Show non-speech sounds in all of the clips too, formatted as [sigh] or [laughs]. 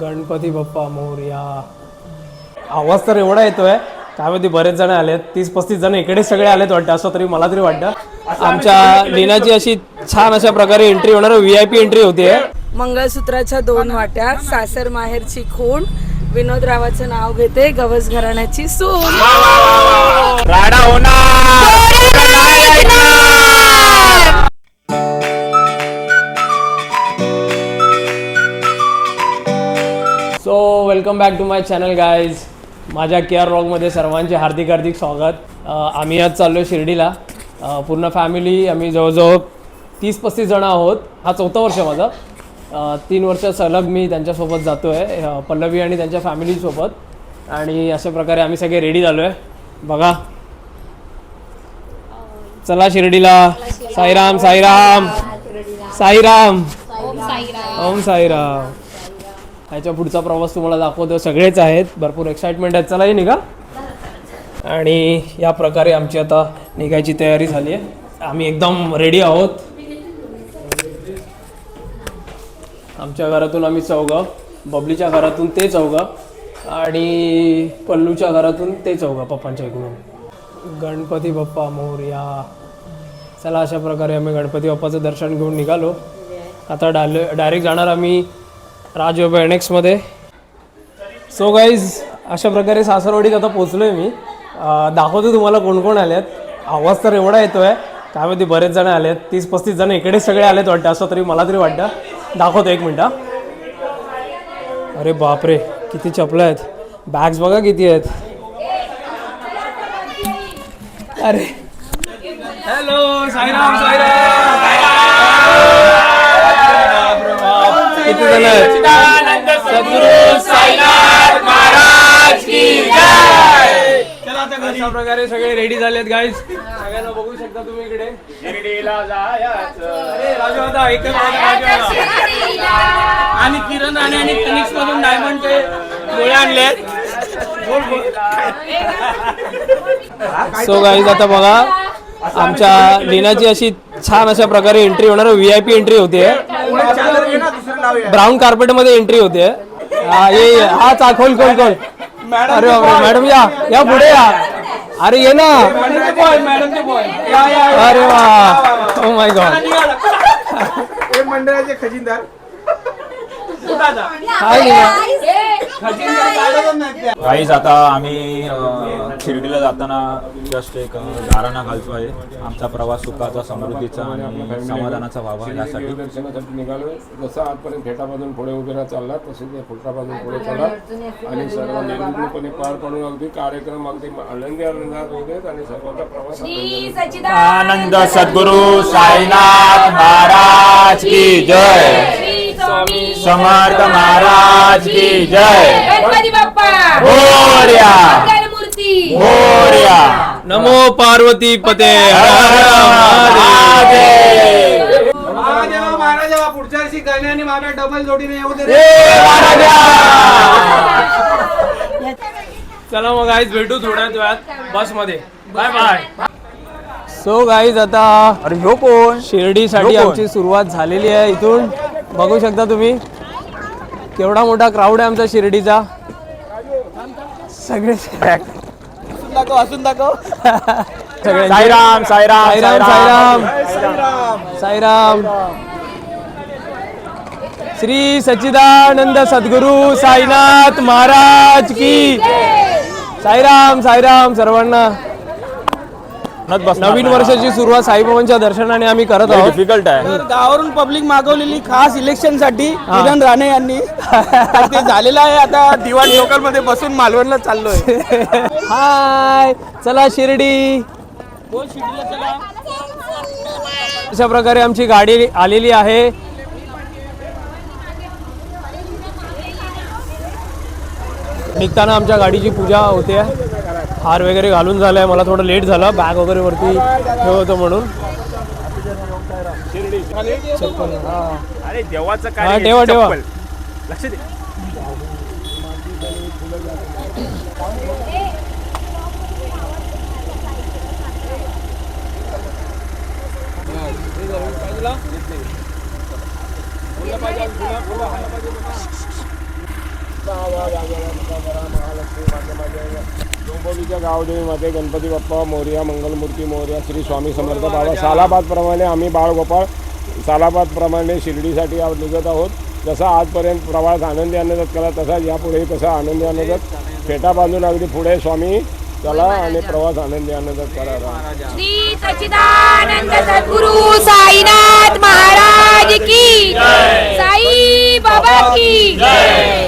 गणपती बाप्पा मोरया. आवाज तर एवढा येतोय. काय माहिती बरेच जण आलेत. तीस पस्तीस जण इकडे सगळे आलेत वाटतं असं तरी मला तरी वाटतं. आमच्या लीनाची अशी छान अशा प्रकारे एंट्री होणार व्ही आय पी एंट्री होतीये मंगळसूत्राच्या दोन वाट्या सासर माहेरची खूण. विनोद रावाचं नाव घेते गवस घराण्याची सून. राडा होणार! Welcome back to my channel guys माझ्या केअर रॉगमध्ये सर्वांचे हार्दिक हार्दिक स्वागत. आम्ही आज चाललो आहे शिर्डीला पूर्ण फॅमिली आम्ही जवळजवळ तीस पस्तीस जणं आहोत. हा चौथा वर्ष माझा. तीन वर्ष सलग मी त्यांच्यासोबत जातो आहे पल्लवी आणि त्यांच्या फॅमिलीसोबत आणि अशा प्रकारे आम्ही सगळे रेडी झालो आहे बघा. चला शिर्डीला. साईराम. साईराम. साईराम. ओम साईराम. ह्याच्या पुढचा प्रवास तुम्हाला दाखवतो. सगळेच आहेत. भरपूर एक्साइटमेंट आहेत. चला हे निघा. आणि या प्रकारे आमची आता निघायची तयारी झाली आहे. आम्ही एकदम रेडी आहोत. आमच्या घरातून आम्ही चौघं. बबलीच्या घरातून ते चौघं. आणि पल्लूच्या घरातून ते चौघं पप्पांच्या इकडून. गणपती बाप्पा मोरया. चला अशा प्रकारे आम्ही गणपती बाप्पाचं दर्शन घेऊन निघालो. आता डाल डायरेक्ट जाणार आम्ही राजबाबा एनेक्समध्ये सो गाईज अशा प्रकारे सासरवाडीत आता पोचलो आहे मी दाखवतो तुम्हाला कोण कोण आले आहेत आवाज तर एवढा येतो आहे काय माहिती बरेच जण आले आहेत तीस पस्तीस जण इकडे सगळे आलेत वाटतं. असं तरी मला तरी वाटतं. दाखवतो एक मिनटं. अरे बापरे किती चपलं आहेत. बॅग्स बघा किती आहेत. अरे. हॅलो साईराम साईराम. किती जण सद्गुरू साईनाथ महाराज की जय! चला आता अशा प्रकारे सगळे रेडी झालेत गाईज सगळ्यांना बघू शकता तुम्ही इकडे. शिर्डीला जायचं. आणि किरण राणे आणि फिनिक्स मधून डायमंडचे गोळे आणले सो गाईज आता बघा आमच्या लीनाची अशी छान अशा प्रकारे एंट्री होणार व्ही आय पी एंट्री होते ब्राऊन कार्पेटमध्ये एंट्री होते हा. हा चा खोल खोल खोल. अरे मॅडम या या पुढे या. अरे ये ना. अरे वा. ओ माय गॉड मंडळाचे खजिनदार. काहीच आता आम्ही शिर्डीला जाताना जस्ट एक गाराणा घालतो आहे. आमचा प्रवास सुखाचा समृद्धीचा आणि समाधानाचा व्हावा यासाठी. दर्शनासाठी निघालोय जसं आजपर्यंत फेटामधून पुढे वगैरे चालला तसे ते फुटापासून पुढे चालला आणि सर्व निर्विघ्नपणे पार पडून अगदी कार्यक्रम अगदी आनंदी आनंदात होत आणि सर्वांचा प्रवास आनंदी आनंद सद्गुरु साईनाथ महाराज की जय. समर्थ महाराज की जय. गणपती बाप्पा. मोरया मूर्ती. मोरया नमो पार्वती पते. महाराजा पुढच्या वर्षी गणे आणि माम्या डबल जोडीने येऊ दे रे. चला मग गाईज भेटू थोड्याच वेळात बसमध्ये बाय बाय सो गाईज आता अरे ह्यो कोण? शिर्डीसाठी? आमची सुरुवात झालेली आहे इथून. बघू शकता तुम्ही. केवढा मोठा क्राऊड आहे आमचा शिर्डीचा. सगळे दाखव हसून दाखव. सगळे साईराम साईराम साईराम साईराम. साईराम. श्री सच्चिदानंद सद्गुरु साईनाथ महाराज की साईराम साईराम सर्वांना. नत बस नवीन वर्षाची सुरुवात साईबाबांच्या दर्शनाने आम्ही करत आहोत. डिफिकल्ट आहे. तर गावावरून पब्लिक मागवलेली खास इलेक्शनसाठी किरण राणे यांनी. तर ते झालेलं आहे आता दिवाण लोकलमध्ये बसून मालवणला चाललोय. हाय चला शिर्डी. बोल शिर्डीला चला. अशा प्रकारे आमची गाडी आलेली आहे. निघताना आमच्या गाडीची पूजा होते. हार वगैरे घालून झालाय. मला थोडं लेट झालं. बॅग वगैरे वरती होतं म्हणून. चप्पल. अरे देवाचं काय ठेवा, ठेवा. लक्ष दे. महालक्ष्मी माध्यमाच्या डोंबोलीच्या गावदेवीमध्ये गणपती बाप्पा मोर्या मंगलमूर्ती मोर्या श्री स्वामी समर्थ बाबा. सालाबादप्रमाणे आम्ही बाळगोपाळ सालाबादप्रमाणे शिर्डीसाठी निघत आहोत. जसा आजपर्यंत प्रवास आनंदी आनंदात केला तसा यापुढेही तसा आनंदी आनंदात. फेटा बांधून अगदी पुढे स्वामी. चला आणि प्रवास आनंदी आनंदात करा. श्री सच्चिदानंद सद्गुरु साईनाथ महाराज की साई बाबा की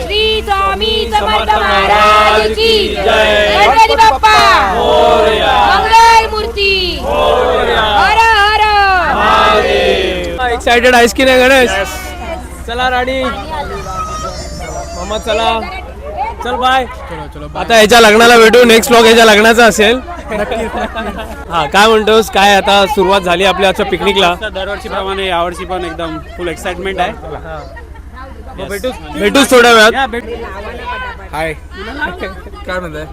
श्री स्वामी समर्थ महाराज की गणपती बाप्पा. मंगल मूर्ती हर हर. एक्साइटेड आहेस की नाही गणेश. चला राणी. मामा चला. चल बाय आता याच्या लग्नाला भेटू. नेक्स्ट व्लॉग याच्या लग्नाचा असेल. हा काय म्हणतोस? काय आता सुरुवात झाली आपल्या आजच्या पिकनिकला दरवर्षीप्रमाणे यावर्षी पण एकदम फुल एक्साइटमेंट आहे. भेटूच. भेटूच थोड्या वेळात. हाय काय म्हणताय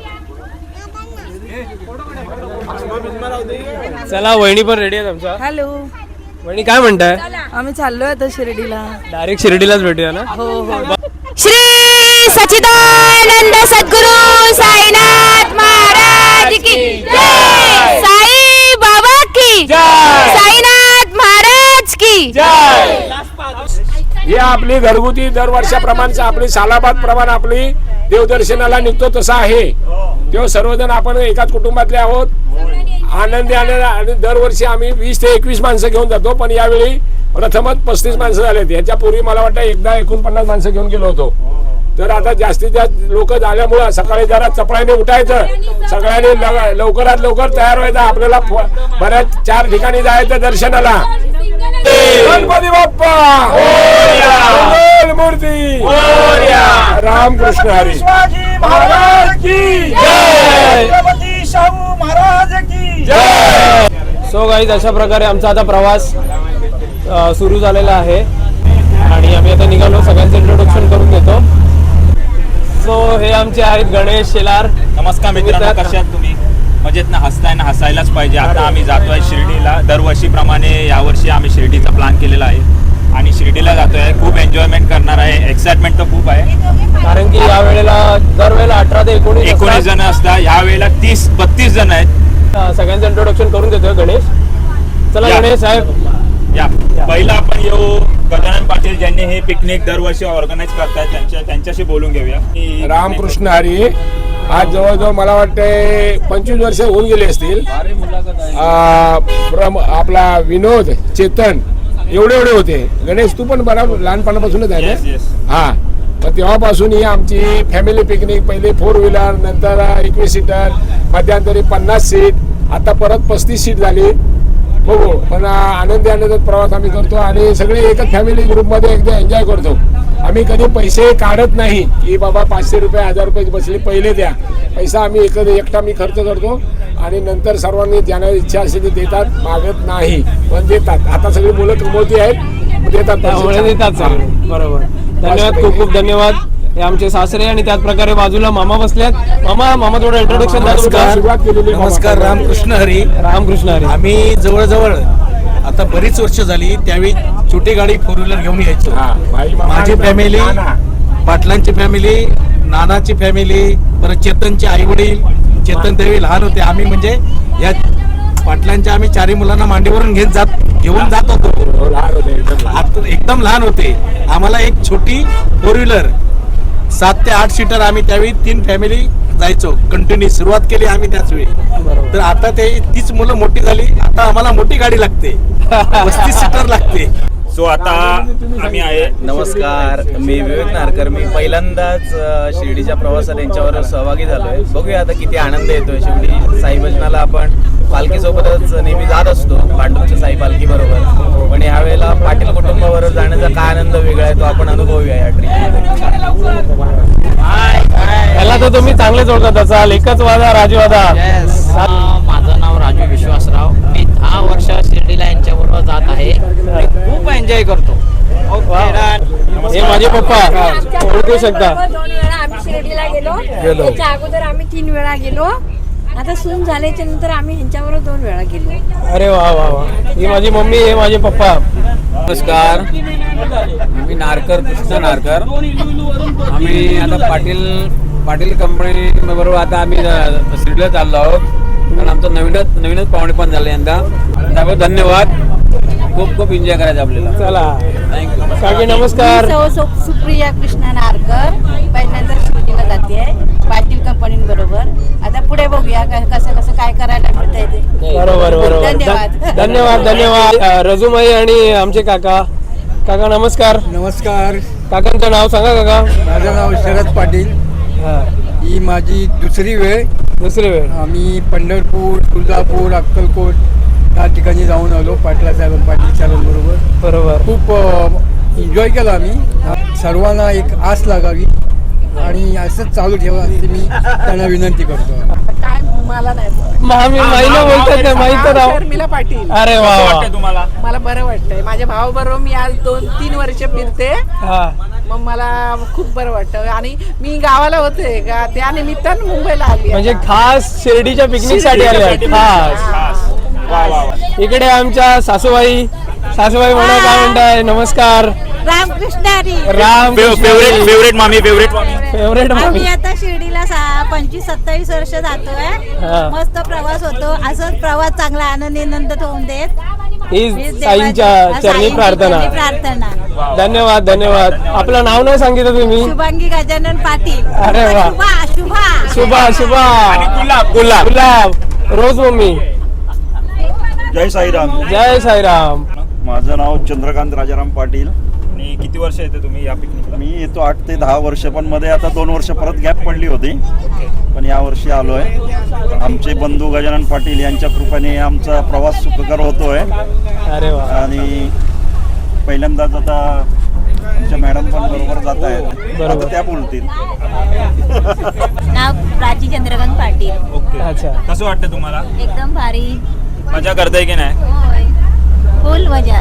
चला वहिनी पण रेडी आहेत आमच्या. हॅलो. वहिनी काय म्हणताय? आम्ही चाललोय आता शिर्डीला. डायरेक्ट शिर्डीलाच भेटूया ना? हो हो. श्री सच्चिदानंद सद्गुरु साईनाथ महाराज की जय! साई बाबा की साईनाथ महाराज की हे आपली घरगुती दरवर्षाप्रमाणे आपली सालाबाद प्रमाण आपली देवदर्शनाला निघतो तसा आहे. तेव्हा सर्वजण आपण एकाच कुटुंबातले आहोत. आनंदी आनंद आणि दरवर्षी आम्ही वीस ते एकवीस माणसं घेऊन जातो पण यावेळी प्रथमच पस्तीस माणसं झालेत. याच्यापूर्वी मला वाटतं एकदा एकोणपन्नास माणसं घेऊन गेलो होतो. तर आता जास्तीत जास्त लोक झाल्यामुळं सकाळी जरा चपळाने उठायचं. सगळ्यांनी लव- लवकरात लवकर तयार व्हायचं. आपल्याला बऱ्याच चार ठिकाणी जायचं दर्शनाला. गणपती बाप्पा मंगल मूर्ती रामकृष्ण हरी। महाराज की छत्रपती शाहू महाराज की सो गाईज अशा प्रकारे आमचा आता प्रवास सुरू झालेला आहे. आणि आम्ही आता निघालो सगळ्यांचं इंट्रोडक्शन करून देतो. सो हे आमचे आहेत गणेश शेलार. नमस्कार मित्रांनो तुम्ही कशा आहात तुम्ही? मजेत ना हसताय ना हसायलाच पाहिजे. आता आम्ही जातोय शिर्डीला. दरवर्षीप्रमाणे यावर्षी आम्ही शिर्डीचा प्लॅन केलेला आहे. आणि शिर्डीला जातोय. खूप एन्जॉयमेंट करणार आहे. एक्साइटमेंट तर खूप आहे. कारण की या वेळेला दरवेळेला अठरा ते एकोणीस एकोणीस. जण असतात. ह्या वेळेला तीस बत्तीस जण आहेत. सगळ्यांचं इंट्रोडक्शन करून देतोय गणेश. चला या. गणेश साहेब. या. पहिला आपण येऊ गजानन पाटील ज्यांनी हे पिकनिक दरवर्षी ऑर्गनाईज करतात त्यांच्या त्यांच्याशी बोलून घेऊया. की- रामकृष्ण हरी. आज जवळजवळ मला वाटते पंचवीस वर्ष होऊन गेली असतील. आ, प्रम- आपला विनोद चेतन एवढे एवढे होते. गणेश तू पण बरा लहानपणापासूनच आहे. ना? हा. मग तेव्हापासून ही आमची फॅमिली पिकनिक पहिले फोर व्हीलर नंतर एकवीस सीटर मध्यांतरी पन्नास सीट आता परत पस्तीस सीट झाली. बघू पण आनंदी आनंदात प्रवास आम्ही करतो आणि सगळे एकच फॅमिली ग्रुपमध्ये एकदा एन्जॉय करतो. आम्ही कधी पैसे काढत नाही की बाबा पाचशे रुपये हजार रुपये बसले पहिले द्या. पैसा आम्ही एक एकटा मी खर्च करतो आणि नंतर सर्वांनी ज्यांना इच्छा असेल ते देतात मागत नाही. पण देतात. आता सगळी मुलं कमवती आहेत देतात देतात बरोबर. धन्यवाद. खूप खूप धन्यवाद. हे आमचे सासरे आणि त्याच प्रकारे बाजूला मामा बसल्यात मामा मामा थोडं इंट्रोडक्शन नमस्कार. बाबा. रामकृष्ण हरी. रामकृष्ण हरी. आम्ही जवळजवळ आता बरीच वर्ष झाली त्यावेळी छोटी गाडी फोर व्हीलर घेऊन यायचो. हा, माझी फॅमिली. पाटलांची फॅमिली नानाची फॅमिली परत चेतनचे आई वडील चेतन त्यावेळी लहान होते. आम्ही म्हणजे या पाटलांच्या आम्ही चारी मुलांना मांडीवरून घेत जात घेऊन जात होतो. एकदम लहान. होते. आम्हाला एक छोटी फोर व्हीलर सात ते आठ सीटर आम्ही त्यावेळी तीन फॅमिली जायचो. कंटिन्यू सुरुवात केली आम्ही त्याच वेळी. तर आता ते तीच मुलं मोठी झाली. आता आम्हाला मोठी गाडी लागते. पस्तीस सीटर लागते. सो आता आम्ही आहे नमस्कार. मी विवेक नारकर. मी पहिल्यांदाच शिर्डीच्या प्रवासात यांच्यावर सहभागी झालोय. बघूया आता किती आनंद येतोय. शेवटी साई भजनाला आपण पालखीसोबतच नेहमी जात असतो पांडवच्या साई पालखी बरोबर. पण यावेळेला पाटील कुटुंबाबरोबर जाण्याचा काय आनंद वेगळा आहे तो आपण अनुभवूया या ट्रिपमध्ये याला तर तुम्ही चांगलेच ओळखत असाल एकच वादा राजवादा माझं नाव राजू विश्वासराव. मी दहा वर्ष शिर्डीला यांच्याबरोबर जात आहे. खूप एन्जॉय करतो. हे माझे पप्पा. ओळखू शकता. दोन वेळा आम्ही शिर्डीला गेलो. त्याच्या अगोदर आम्ही तीन वेळा गेलो. आता सून झाल्याच्यानंतर आम्ही ह्यांच्याबरोबर दोन वेळा गेलो. अरे वा वा वा. ही माझी मम्मी हे माझे पप्पा. नमस्कार. मी नारकर कृष्ण नारकर. आम्ही आता पाटील पाटील कंपनी बरोबर आता आम्ही शिर्डीला चाललो आहोत. कारण आमचं नवीनच नवीनच पाहुणे पण झालं यंदा. त्यामुळे धन्यवाद. खूप खूप एन्जॉय करायचं आपल्याला. चला. थँक्यू काकी नमस्कार. सौ- सौ- सुप्रिया कृष्णा नारकर. पहिल्यांदा शिर्डीला जाते. पाटील कंपनीबरोबर आता पुढे बघूया काय- कसं कसं काय करायला मिळतंय ते. बरोबर बरोबर. धन्यवाद. ध- धन्यवाद. धन्यवाद अ, रजुमाई आणि आमचे काका. काका नमस्कार. नमस्कार. काकांचं नाव सांगा काका. माझं नाव शरद पाटील. हा. ही माझी दुसरी वेळ. दुसरी वेळ. आम्ही पंढरपूर तुळजापूर अक्कलकोट या ठिकाणी जाऊन आलो पाटला साहेब पाटील साहेबांबरोबर बरोबर. खूप एन्जॉय केला आम्ही. सर्वांना एक आस लागावी. आणि असंच चालू ठेवा अशी मी त्यांना विनंती करतो. काय मला नाही मामी माईला बोलतात नाही माहीत तर राव शर्मिला पाटील. अरे वा वा. तुम्हाला? मला बरं वाटतंय. माझ्या भावाबरोबर मी आज दोन तीन वर्ष फिरते. हा. मग मला खूप बरं वाटतं. आणि मी गावाला होते का त्या निमित्तानं मुंबईला आली म्हणजे आता. खास शिर्डीच्या पिकनिकसाठी आले आहेत. खास. वा वा वा. इकडे आमच्या सासूबाई. सासूबाई म्हणा काय म्हणताय नमस्कार. रामकृष्ण हरी. राम फेवरेट फेवरेट मामी फेवरेट मामी फेवरेट आम्ही आता शिर्डीला सा- पंचवीस सत्तावीस वर्ष जातोय. हा. मस्त प्रवास होतो. असंच प्रवास चांगला आनंदी नंदत होऊन देत. ही हीच साईंच्या देवाची- चरणी साईंची प्रार्थना. चरणी प्रार्थना. धन्यवाद धन्यवाद. आपलं नाव नाही सांगितलं तुम्ही? शुभांगी गजानन पाटील. अरे वा. शुभा शुभा. शुभा शुभा. गुलाब. गुलाब. गुलाब. Rose mummy. जय साईराम. जय साईराम. माझं नाव चंद्रकांत राजाराम पाटील. आणि किती वर्ष येते तुम्ही या पिकनिकला? मी येतो आठ ते दहा वर्ष पण मध्ये आता दोन वर्ष परत गॅप पडली होती. पण या वर्षी आलो आहे आमचे बंधू गजानन पाटील यांच्या कृपेने आमचा प्रवास सुखकर होतोय. अरे वा. आणि पहिल्यांदाच आता आमच्या मॅडम पण बरोबर जात आहेत. बरोबर. आता त्या बोलतील. नाव प्राची चंद्रकांत पाटील. ओके. अच्छा. कसं वाटतं तुम्हाला? एकदम भारी. मजा करताय की नाही? फुल मजा.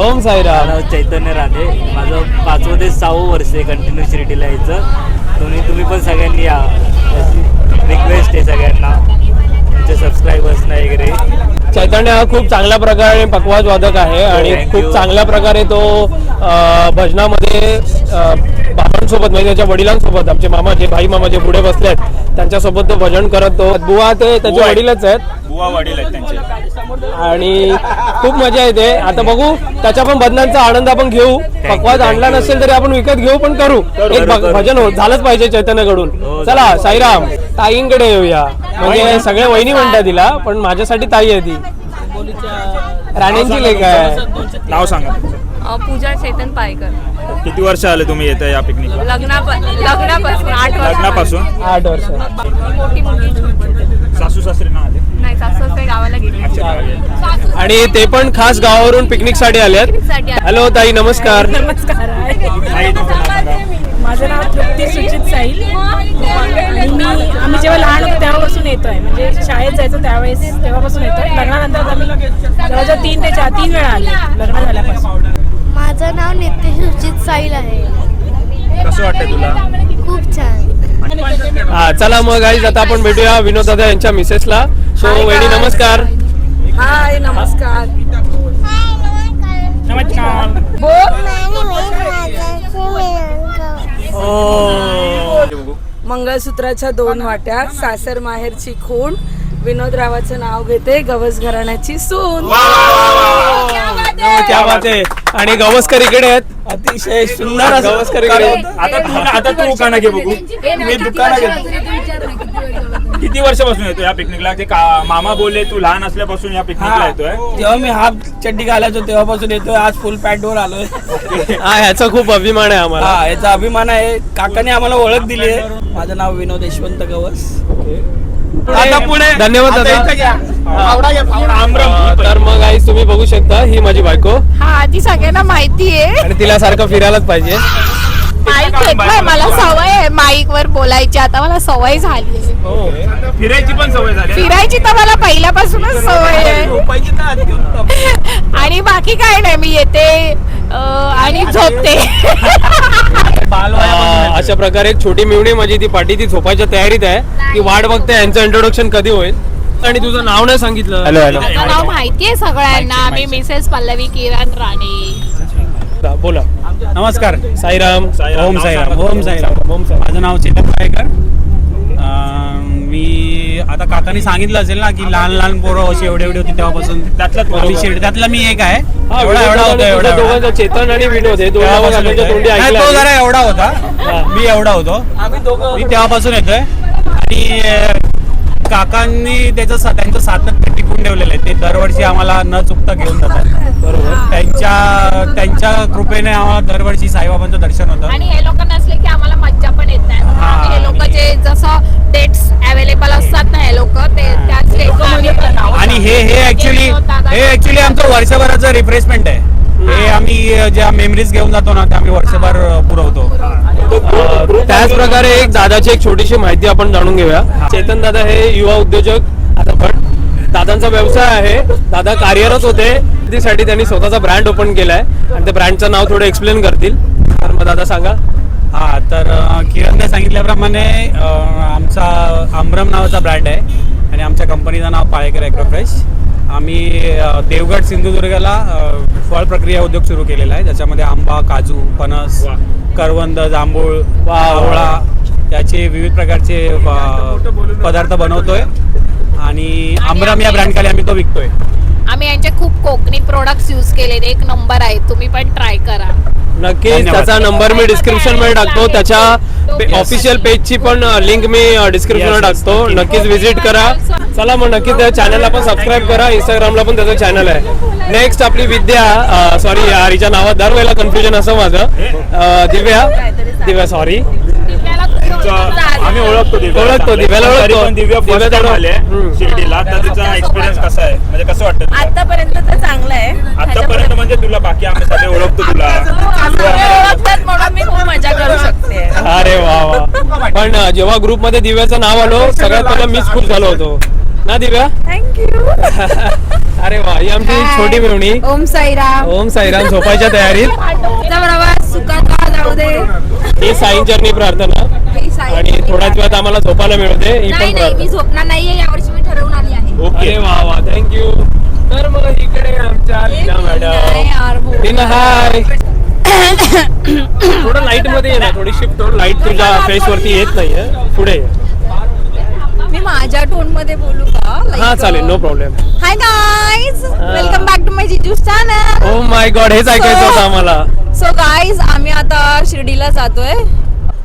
ओम साईराम. नाव चैतन्य राधे. माझं पाचवं ते सहावं वर्ष आहे कंटिन्यू शिर्डीला यायचं. तुम्ही तुम्ही पण सगळ्यांनी या. रिक्वेस्ट आहे सगळ्यांना. तुमच्या सबस्क्रायबर्सना वगैरे. चैतन्य हा खूप चांगल्या प्रकारे पकवाज वादक आहे आणि खूप. चांगल्या प्रकारे तो भजनामध्ये बाबांसोबत म्हणजे त्याच्या वडिलांसोबत आमचे मामा जे भाई मामा जे पुढे बसले आहेत त्यांच्यासोबत तो भजन करत तो. बुवा ते त्याचे. वडीलच आहेत. बुवा वडील आहेत त्यांचे. आणि खूप मजा येते. आता बघू त्याच्या पण भजनांचा आनंद आपण घेऊ. पकवाज आणला नसेल तरी आपण विकत घेऊ पण करू. एक भ-. भजन हो- झालंच पाहिजे चैतन्यकडून. हो, चला साईराम ताईंकडे येऊया. म्हणजे सगळे वहिनी म्हणतात तिला पण माझ्यासाठी ताई आहे ती. राण्यांची लेख आहे. नाव सांगा. पूजा चैतन पायकर. किती वर्ष आले तुम्ही येत या पिकनिकला लग्ना लग्नापासून आठ लग्नापासून? आठ वर्ष. मोठी मुलगी सासू सासरे ना आले? नाही सासू ते गावाला गेली. अच्छा आणि ते पण खास गावावरून पिकनिकसाठी आलेत हॅलो ताई नमस्कार. नमस्कार. ताई, तुमचं नाव सांगा. माझं नाव तृप्ती सुचित साईल आणि मी आम्ही जेव्हा लहान होतो तेव्हापासून येतोय. म्हणजे शाळेत जायचो त्यावेळेस तेव्हापासून येतोय. लग्नानंतर आम्ही जवळजवळ तीन ते चार तीन वेळा आले. लग्न झाल्यापासून. माझं नाव नित्य सुचित साईल आहे. कसं वाटतंय तुला? खूप छान. हा चला मग गाईज आता आपण भेटूया विनोद दादा यांच्या मिसेसला सो वहिनी नमस्कार. हाय नमस्कार. मंगळसूत्राच्या दोन वाट्या सासर माहेरची खूण. विनोद रावाचं नाव घेते गवस घराण्याची सून क्या बात आहे आणि गवस्कर इकडे आहेत. अतिशय सुंदर असं गवस्कर इकडे आहेत. आता तू आता तू दुकाना घे बघू. मी दुकाना घे किती वर्षापासून येतो या पिकनिकला? ते का- मामा बोलले तू लहान असल्यापासून या पिकनिकला येतोय. जेव्हा मी हाफ चड्डी घालायचो तेव्हापासून येतोय. आज फुल पॅन्ट वर आलोय. हा ह्याचा खूप अभिमान आहे आम्हाला. हा याचा अभिमान आहे. काकाने आम्हाला ओळख दिली आहे. माझं नाव विनोद यशवंत गवस. आता पुढे. धन्यवाद दादा. अं, तर मग आई तुम्ही बघू शकता ही माझी बायको. हा आधी सगळ्यांना माहिती आहे. आणि तिला सारखं फिरायलाच पाहिजे. माईक घेतलाय मला सवय आहे माईक वर बोलायची. आता मला सवय झाली आहे. फिरायची पण सवय झाली फिरायची तर मला पहिल्यापासूनच सवय आहे. [laughs] आणि बाकी काय नाही मी येते. आणि झोपते. अशा प्रकारे एक छोटी मिवणी माझी ती पाठी ती झोपायच्या तयारीत आहे. ती वाट बघते यांचं इंट्रोडक्शन कधी होईल. आणि तुझं नाव नाही सांगितलं. Hello hello. माझं नाव माहितीये सगळ्यांना. मी मिसेस पल्लवी किरण राणे. बोला. नमस्कार. साईराम. ओम साईराम. ओम साईराम. ओम साईराम. माझं नाव चेतन पायकर अं, मी आता काकांनी सांगितलं असेल ना की लहान लहान पोरं अशी एवढे एवढे होती तेव्हापासून. त्यातलाच त्यातला मी एक आहे. हा, एवढा एवढा होता एवढा एवढा. दोघांचा चेतन आणि विनोद हे तेव्हापासून तोंडी येतोय. नाही, तो. जरा एवढा होता. मी एवढा होतो. मी तेव्हापासून येतोय. आणि अं, काकांनी त्याचं सा- त्यांचं सातत्य टिकून ठेवलेलं आहे. ते दरवर्षी आम्हाला न चुकता घेऊन जातात. बरोबर. त्यांच्या त्यांच्या कृपेने आम्हाला दरवर्षी साईबाबांचं दर्शन होतं. आणि हे लोक नसले की आम्हाला मज्जा पण येत नाही म्हणून आम्ही हे लोक जे जसं डेट्स अवेलेबल असतात ना हे लोक ते त्याच डेटला आणि हे हे ऍक्च्युली हे ऍक्च्युली आमचं वर्षभराचं रिफ्रेशमेंट आहे. हे आम्ही ज्या मेमरीज घेऊन जातो ना ते आम्ही वर्षभर पुरवतो. त्याच प्रकारे एक दादाची एक छोटीशी माहिती आपण जाणून घेऊया. चेतन दादा हे युवा उद्योजक. आता पण दादांचा व्यवसाय आहे. दादा कार्यरत होते. त्यासाठी त्यांनी स्वतःचा ब्रँड ओपन केलाय. आणि त्या ब्रँडचं नाव थोडं एक्सप्लेन करतील. तर मग दादा सांगा. हा तर किरणने सांगितल्याप्रमाणे आमचा आमरम नावाचा ब्रँड आहे आणि आमच्या कंपनीचं नाव पाळेकर ॲग्रोफ्रेश. आम्ही देवगड सिंधुदुर्गला फळ प्रक्रिया उद्योग सुरू केलेला आहे. ज्याच्यामध्ये आंबा काजू फणस करवंद जांभूळ आवळा याचे विविध प्रकारचे पदार्थ बनवतोय. आणि आमरम या ब्रँडखाली आम्ही तो विकतोय. आम्ही यांचे खूप कोकणी प्रोडक्ट्स यूज केले एक नंबर आहे. तुम्ही पण ट्राय करा. नक्कीच. त्याचा नंबर मी डिस्क्रिप्शनमध्ये टाकतो. त्याच्या ऑफिशियल पेजची पण लिंक मी डिस्क्रिप्शनमध्ये टाकतो. नक्की. नक्कीच विजिट करा. चला मग नक्की त्या चॅनलला पण सबस्क्राईब करा. इंस्टाग्रामला पण त्याचं चॅनल आहे. नेक्स्ट आपली विद्या सॉरी हिच्या नावात दरवेळेला कन्फ्युजन असं माझं. अं, दिव्या. दिव्या सॉरी आम्ही ओळखतो दिव्या ओळखतो, दिव्याला ओळखतो. दिव्या दिव्या फर्स्ट टाइम आले हम्म. शिर्डीला. तर तिचा एक्सपिरियन्स कसा आहे? म्हणजे कसं वाटतं तुला? आतापर्यंत तर चांगलं आहे. आतापर्यंत म्हणजे तुला बाकी आम्ही सगळे ओळखतो तुला. ओळखतात म्हणून मी खूप मजा करू शकते. अरे वा वा. पण अं, जेव्हा ग्रुपमध्ये दिव्याचं नाव आलो सगळ्यात पहिला मीच खूप झालो होतो. ना दिव्या? थँक्यू [laughs] अरे वा ही आमची छोटी मिळवणी ओम साईराम. ओम साईराम झोपायच्या तयारीत. प्रवास सुखात जाऊ दे. ही साईं चरणी प्रार्थना. आणि थोड्याच वेळात आम्हाला झोपायला मिळते ही पण प्रार्थना. झोपणार नाहीये यावर्षी मी ठरवून आली आहे. अरे वा वा थँक्यू तर मग इकडे आमच्या लीना मॅडम. लीना हाय. थोडं लाइटमध्ये ये ना थोडी शिफ्ट थोडं लाइट तुझ्या फेस वरती येत नाहीये. पुढे ये. माझ्या टोनमध्ये बोलू का? हा चालेल no problem hi guys welcome back to my Jiju channel oh my god हेच ऐकायचं होतं आम्हाला. सो गाईज आम्ही आता शिर्डीला जातोय.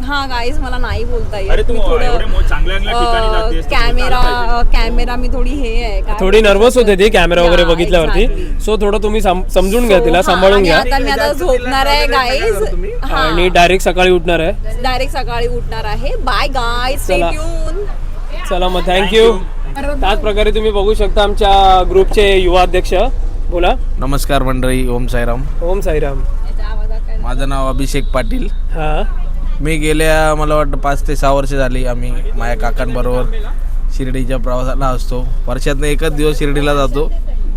हा गाईज मला नाही बोलता अरे येत तू मी एवढे मो- चांगल्या चांगल्या ठिकाणी जातेस तर कॅमेरा. कॅमेरा मी थोडी हे आहे काय थोडी नर्वस होते ती कॅमेरा वगैरे Yeah, बघितल्यावरती. सो थोडं तुम्ही सम- समजून घ्या तिला हा, सांभाळून आणि घ्या. आता मी आता झोपणार आहे गाईज आणि डायरेक्ट सकाळी उठणार आहे. डायरेक्ट सकाळी उठणार आहे. बाय गाईज स्टे चला. ट्यून चला मग थँक्यू त्याच प्रकारे तुम्ही बघू शकता आमच्या ग्रुपचे युवा अध्यक्ष. बोला. नमस्कार मंडळी ओम साईराम. ओम साईराम. माझं नाव अभिषेक पाटील. हा. मी गेल्या मला वाटतं पाच ते सहा वर्ष झाली आम्ही माझ्या काकांबरोबर शिर्डीच्या प्रवासाला असतो. वर्षातनं एकच दिवस शिर्डीला जातो.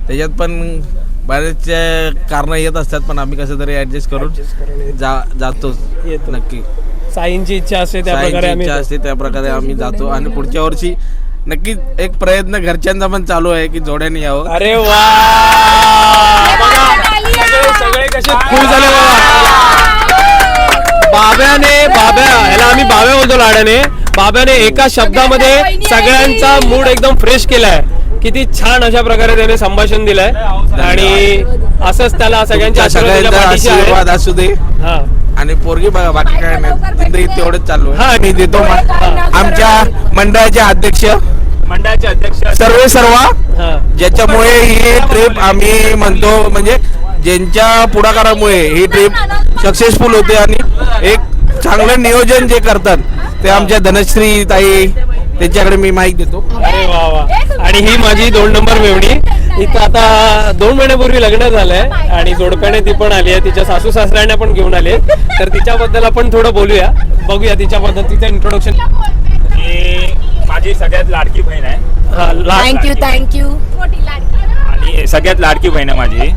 त्याच्यात पण बरेचसे कारणं येत असतात पण आम्ही कसं तरी ॲडजस्ट करून जा जातोच. येतो. नक्की. साईंची इच्छा असते त्या प्रकारे आम्ही इच्छा असते त्या प्रकारे आम्ही जातो. आणि पुढच्या वर्षी नक्कीच एक प्रयत्न घरच्यांचा पण चालू आहे की जोड्याने यावं. अरे वा! बघा सगळे सगळे कसे खुश झाले बाबा बाब्याने बाब्या ह्याला आम्ही बाब्या बोलतो लाड्याने बाब्याने एका शब्दामध्ये सगळ्यांचा मूड एकदम फ्रेश केलाय. किती छान अशा प्रकारे त्याने संभाषण दिलंय. आणि असंच त्याला सगळ्यांच्या आशीर्वाद सगळ्यांचा त्याच्या पाठीशी आहे. आशीर्वाद असू दे. हा. आणि पोरगी बघा बाकी काय नाही. तेवढंच चालू आहे. देतो मा- आमच्या मंडळाचे अध्यक्ष. मंडळाचे अध्यक्ष सर्वे सर्वा. हा. ज्याच्यामुळे ही ट्रिप आम्ही म्हणतो म्हणजे ज्यांच्या पुढाकारामुळे ही ट्रिप सक्सेसफुल होते आणि एक चांगलं नियोजन जे करतात ते आमच्या धनश्री ताई त्यांच्याकडे मी माहीत देतो. अरे वा वा. आणि ही माझी दोन नंबर मेवणी इथं आता दोन महिन्यापूर्वी लग्न झालंय आणि जोडप्याने ती पण आली आहे. तिच्या सासू सासऱ्यांना पण घेऊन आली आहे. तर तिच्याबद्दल आपण थोडं बोलूया. बघूया तिच्याबद्दल. तिचं इंट्रोडक्शन ही माझी सगळ्यात लाडकी बहीण आहे. थँक्यू थँक्यू आणि सगळ्यात लाडकी बहीण आहे माझी.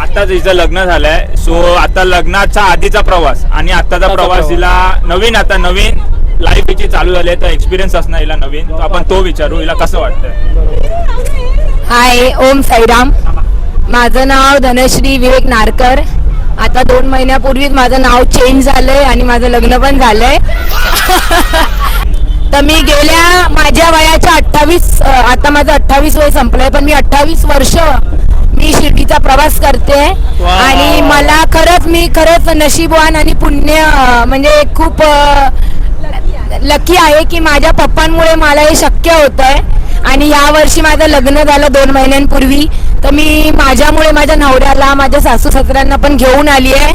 आता हिचं लग्न झालंय. सो आता लग्नाचा आधीचा प्रवास आणि आताचा आताचा प्रवास. हिला नवीन आता नवीन लाईफ हिची चालू झाली आहे. तर एक्सपिरियन्स असणार हिला नवीन. आपण तो विचारू हिला कसं वाटतंय? हाय ओम साईराम. माझं नाव धनश्री विवेक नारकर. आता दोन महिन्यापूर्वीच माझं नाव चेंज झालंय आणि माझं लग्न पण झालंय. [laughs] तर मी गेल्या माझ्या वयाच्या अठ्ठावीस आता माझं अठ्ठावीस वय संपलंय पण मी अठ्ठावीस वर्ष मी शिर्डीचा प्रवास करते. आणि मला खरंच मी खरंच नशीबवान आणि पुण्य म्हणजे खूप लकी आहे की माझ्या पप्पांमुळे मला हे शक्य होत आहे आणि या वर्षी माझं लग्न झालं दोन महिन्यांपूर्वी. तर मी माझ्यामुळे माझ्या नवऱ्याला माझ्या सासू सासऱ्यांना पण घेऊन आली आहे.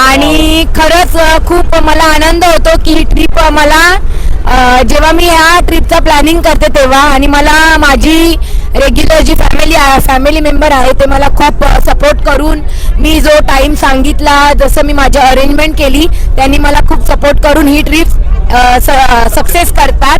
आणि खरंच खूप मला आनंद होतो की ही ट्रिप मला जेव्हा मी ह्या ट्रिपचा प्लॅनिंग करते तेव्हा आणि मला माझी रेग्युलर जी फॅमिली फॅमिली मेंबर आहे ते मला खूप सपोर्ट करून मी जो टाइम सांगितला जसं मी माझी अरेंजमेंट केली त्यांनी मला खूप सपोर्ट करून ही ट्रिप सक्सेस करतात.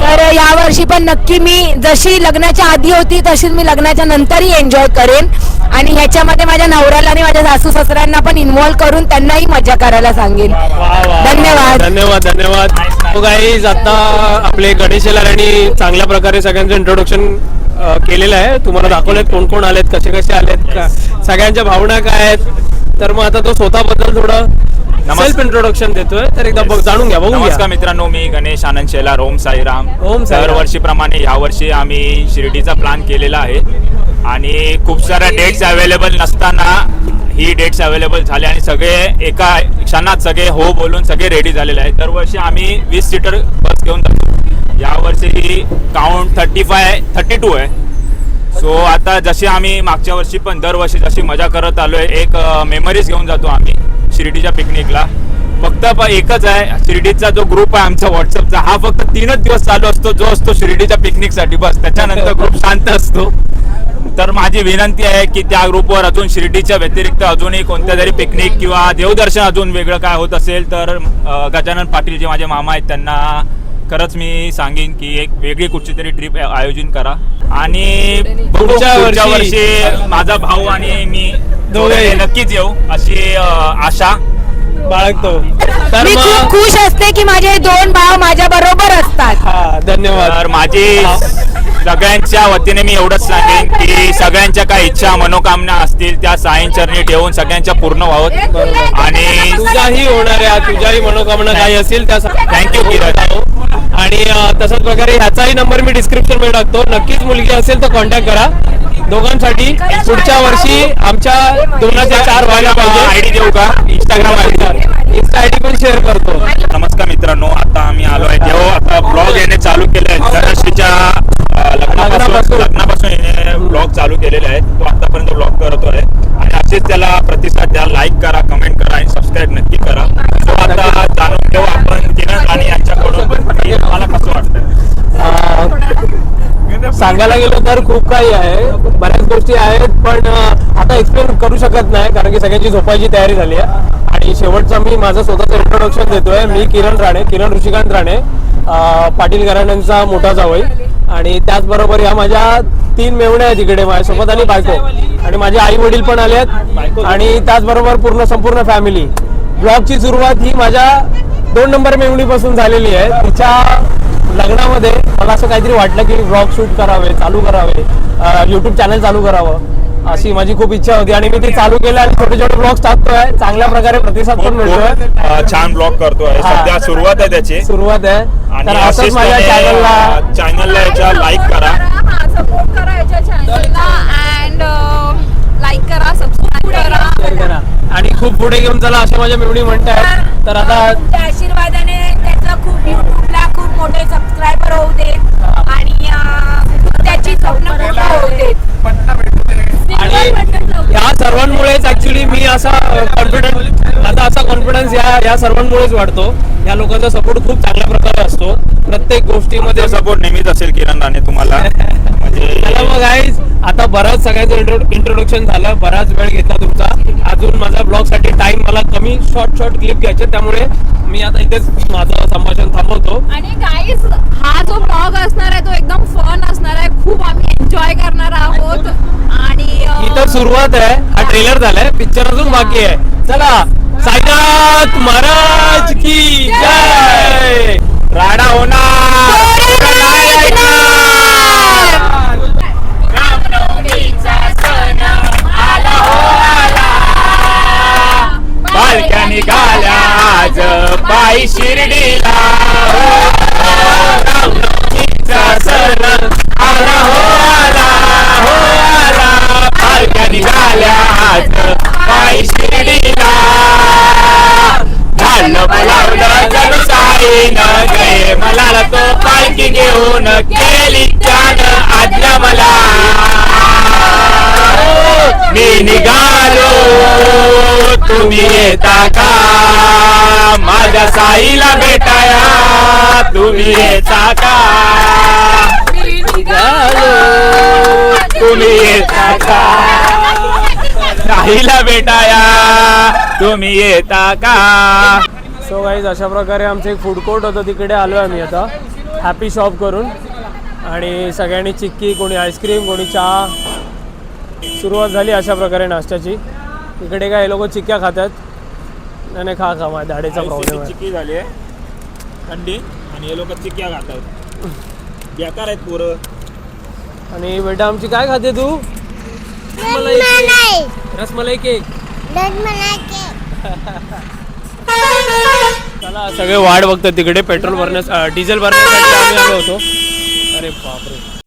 तर यावर्षी पण नक्की मी जशी लग्नाच्या आधी होती तशीच मी लग्नाच्या नंतरही एन्जॉय करेन. आणि ह्याच्यामध्ये माझ्या नवऱ्याला आणि माझ्या सासू सासऱ्यांना पण इन्व्हॉल्व करून त्यांनाही मजा करायला सांगेन. धन्यवाद. धन्यवाद धन्यवाद. तो गाईज आता आपले गणेश यांनी चांगल्या प्रकारे सगळ्यांचं इंट्रोडक्शन केलेलं आहे. तुम्हाला दाखवलेत कोण कोण आलेत कसे कसे आलेत का? सगळ्यांच्या भावना काय आहेत? तर मग आता तो स्वतःबद्दल थोडं सेल्फ इंट्रोडक्शन देतोय. तर एकदा बघ- जाणून घ्या बघून नमस्कार मित्रांनो मी गणेश आनंद शेलार ओम साईराम. ओम साईराम. दरवर्षीप्रमाणे यावर्षी आम्ही शिर्डीचा प्लॅन केलेला आहे. आणि खूप साऱ्या डेट्स अवेलेबल नसताना ही डेट्स अवेलेबल झाले आणि सगळे एका क्षणात सगळे हो बोलून सगळे रेडी झालेले आहेत. दरवर्षी आम्ही वीस सीटर बस घेऊन जातो. यावर्षी ही count thirty five thirty two आहे. सो आता जशी आम्ही मागच्या वर्षी पण दरवर्षी जशी मजा करत आलोय एक मेमरीज घेऊन जातो आम्ही. शिर्डीच्या पिकनिकला. फक्त एकच आहे शिर्डीचा जो ग्रुप आहे आमचा व्हॉट्सअपचा हा फक्त तीनच दिवस चालू असतो जो असतो शिर्डीच्या पिकनिकसाठी. बस त्याच्यानंतर ग्रुप शांत असतो. तर माझी विनंती आहे की त्या ग्रुपवर अजून शिर्डीच्या व्यतिरिक्त अजूनही कोणत्या तरी पिकनिक किंवा देवदर्शन अजून वेगळं काय होत असेल तर गजानन पाटील जे माझे मामा आहेत त्यांना खरंच मी सांगेन की एक वेगळी कुठची तरी ट्रिप आयोजन करा. आणि पुढच्या पुढच्या वर्षी- वर्षी माझा भाऊ आणि मी दोघे. नक्कीच येऊ अशी आशा. बाळगतो तर मी खूप मग खुश असते की माझे दोन भाव माझ्या बरोबर असतात. हा धन्यवाद. माझी सगळ्यांच्या वतीने मी एवढंच सांगेन की सगळ्यांच्या काय इच्छा मनोकामना असतील त्या साईं चरणी ठेवून सगळ्यांच्या पूर्ण व्हावं. आणि तुझ्याही होणाऱ्या तुझ्याही मनोकामना काही असतील त्या थँक्यू किरण आणि तसंच प्रकारे ह्याचाही नंबर मी डिस्क्रिप्शनमध्ये टाकतो. नक्कीच मुलगी असेल तर कॉन्टॅक्ट करा. दोघांसाठी पुढच्या वर्षी आमच्या दोनाच्या चार व्हायला आयडी पाहिजे देऊ का? इंस्टाग्राम आयडी इन्स्टा आयडी पण शेअर करतो. नमस्कार मित्रांनो आता आम्ही आलो आहे. जेव्हा आता ब्लॉग येणे चालू केले आहे धनश्रीच्या लग्नापासून लग्नापासून. येणे ब्लॉग चालू केलेले आहेत. तो आतापर्यंत ब्लॉग करतो आहे आणि असेच त्याला प्रतिसाद द्या. लाईक करा कमेंट करा आणि सबस्क्राईब नक्की करा. तो आता जाणून घेऊ आपण किरण राणे यांच्याकडून. की तुम्हाला कसं वाटतं सांगायला गेलं तर खूप काही आहे. बऱ्याच गोष्टी आहेत पण आता एक्सप्लेन करू शकत नाही कारण की सगळ्यांची झोपायची तयारी झाली आहे. आणि शेवटचा मी माझं स्वतःचं इंट्रोडक्शन देतोय. मी किरण राणे किरण ऋषिकांत राणे पाटील घराण्यांचा मोठा जावई. आणि त्याचबरोबर या माझ्या तीन मेवण्या आहेत इकडे माझ्यासोबत आणि बायको. आणि माझे आई वडील पण आले आहेत. आणि त्याचबरोबर पूर्ण संपूर्ण फॅमिली ब्लॉगची सुरुवात ही माझ्या दोन नंबर मेवणीपासून झालेली आहे. तिच्या लग्नामध्ये मला असं काहीतरी वाटलं की ब्लॉग शूट करावे चालू करावे युट्यूब चॅनल चालू करावं. अशी माझी खूप इच्छा होती आणि मी ते चालू केलं आणि छोटे छोटे ब्लॉग टाकतोय. चांगल्या प्रकारे प्रतिसाद पण मिळतोय. छान ब्लॉग करतोय. हा. सध्या सुरुवात आहे त्याची. सुरुवात आहे. आणि तर असंच माझ्या चॅनलला चॅनलला याच्या लाईक करा. सपोर्ट करा याच्या चॅनलला अँड लाईक करा सबस्क्राईब करा. आणि खूप पुढे घेऊन चला अशा माझ्या मेवणी म्हणतात तर आता तुमच्या आशीर्वादाने त्याचं खूप युट्यूबला खूप मोठे सबस्क्रायबर होऊ देत. आणि अं, त्याची स्वप्न पूर्ण होऊ देत आणि या सर्वांमुळेच ऍक्च्युली मी असा कॉन्फिडन्स आता असा कॉन्फिडन्स या या सर्वांमुळेच वाढतो. या लोकांचा सपोर्ट खूप चांगल्या प्रकारे असतो. प्रत्येक गोष्टीमध्ये सपोर्ट नेहमीच असेल किरण राणे तुम्हाला. [laughs] म्हणजे चला मग आता बराच सगळ्यांचं इंट्रोडक्शन झालं. बराच वेळ घेतला तुमचा. अजून माझा ब्लॉगसाठी टाइम मला कमी शॉर्ट शॉर्ट क्लिप घ्यायचे. त्यामुळे मी आता इथेच माझं संभाषण थांबवतो. आणि गाईज हा जो ब्लॉग असणार आहे तो एकदम फन असणार आहे. खूप आम्ही एन्जॉय करणार आहोत. आणि अं, इथं सुरुवात आहे. हा ट्रेलर झालाय. पिक्चर अजून बाकी आहे. चला साईनाथ महाराज की जय! राडा होणार! निघाल्या आज पायी शिर्डीला. सण आला हो आला हो आला. पालख्या निघाल्या आज पायी शिर्डीला. झालं बोलावलं जणू साईनं गे मला तो पालखी घेऊन केली जाण आज्ञा मला. मी निघाल तुम्ही येता का? माझ्या साईला भेटाया तुम्ही येता का? तुम्ही येता का? साईला भेटाया तुम्ही येता का? सो गाईज अशा प्रकारे आमचं एक फूड कोर्ट होतं तिकडे आलो आहे आम्ही आता. हॅपी शॉप करून. आणि सगळ्यांनी चिक्की कोणी आईस्क्रीम कोणी चहा. सुरुवात झाली अशा प्रकारे नाश्त्याची. इकडे काय लोक चिक्क्या खातात. नाही नाही खा खा माझ्या दाढीचा प्रॉब्लेम आहे. चिक्की झाली आहे. थंडी आणि हे लोक चिक्क्या खातात. बेकार आहेत पोरं. आणि बेटा आमची काय खाते तू? रसमलाई केक. रसमलाई. केक. चला सगळे वाट बघतात तिकडे. पेट्रोल भरण्यास डिझेल भरण्यासाठी आम्ही आलो होतो. अरे बापरे.